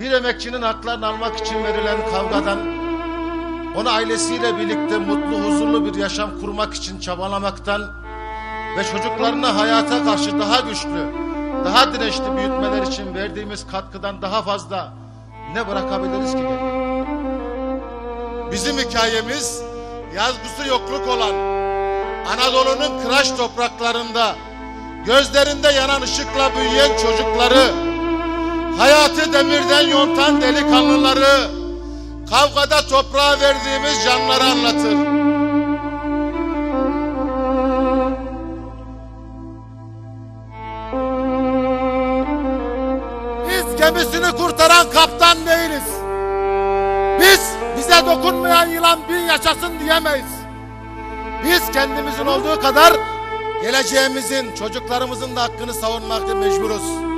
bir emekçinin haklarını almak için verilen kavgadan, onu ailesiyle birlikte mutlu, huzurlu bir yaşam kurmak için çabalamaktan ve çocuklarını hayata karşı daha güçlü, daha dirençli büyütmeler için verdiğimiz katkıdan daha fazla ne bırakabiliriz ki? Bizim hikayemiz yazgısı yokluk olan Anadolu'nun kıraç topraklarında gözlerinde yanan ışıkla büyüyen çocukları, hayatı demirden yontan delikanlıları, kavgada toprağa verdiğimiz canları anlatır. Biz gemisini kurtaran kaptan değiliz. Biz bize dokunmayan yılan bin yaşasın diyemeyiz. Biz kendimizin olduğu kadar geleceğimizin, çocuklarımızın da hakkını savunmakta mecburuz.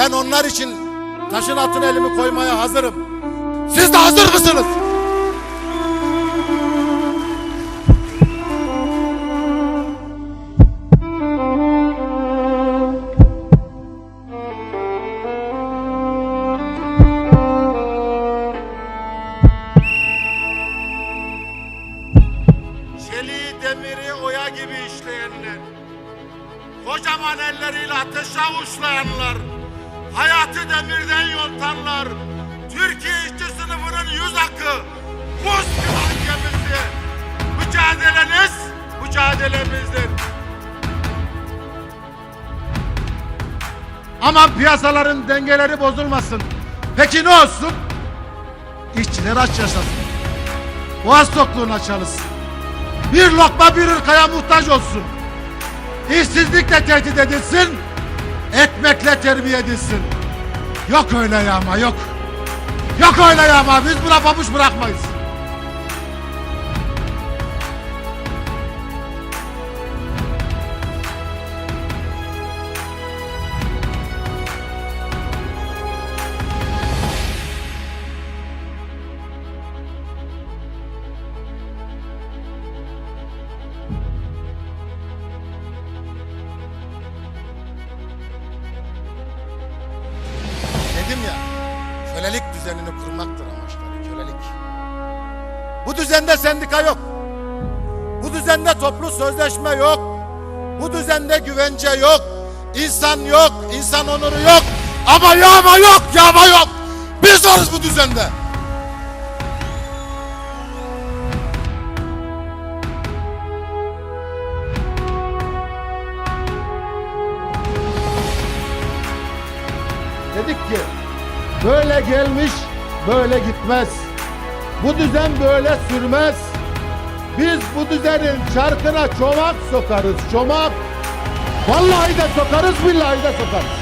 Ben onlar için taşın altına elimi koymaya hazırım. Siz de hazır mısınız? Çeliği demiri oya gibi işleyenler, kocaman elleriyle ateşe avuçlayanlar, hayatı demirden yontanlar, Türkiye işçi sınıfının yüz akı, buz kıran gemisi, mücadeleniz mücadelemizdir. Aman piyasaların dengeleri bozulmasın. Peki ne olsun? İşçiler aç yaşasın. Boğaz tokluğuna çalışsın. Bir lokma bir ırkaya muhtaç olsun. İşsizlikle tehdit edilsin, ekmekle terbiye edilsin. Yok öyle yağma yok. Yok öyle yağma biz buna pabuç bırakmayız. Kölelik düzenini kurmaktır amaçları, kölelik. Bu düzende sendika yok. Bu düzende toplu sözleşme yok. Bu düzende güvence yok. İnsan yok, insan onuru yok. Ama yağma yok, yağma yok. Biz varız bu düzende. Dedik ki böyle gelmiş böyle gitmez. Bu düzen böyle sürmez. Biz bu düzenin çarkına çomak sokarız çomak. Vallahi de sokarız billahi de sokarız.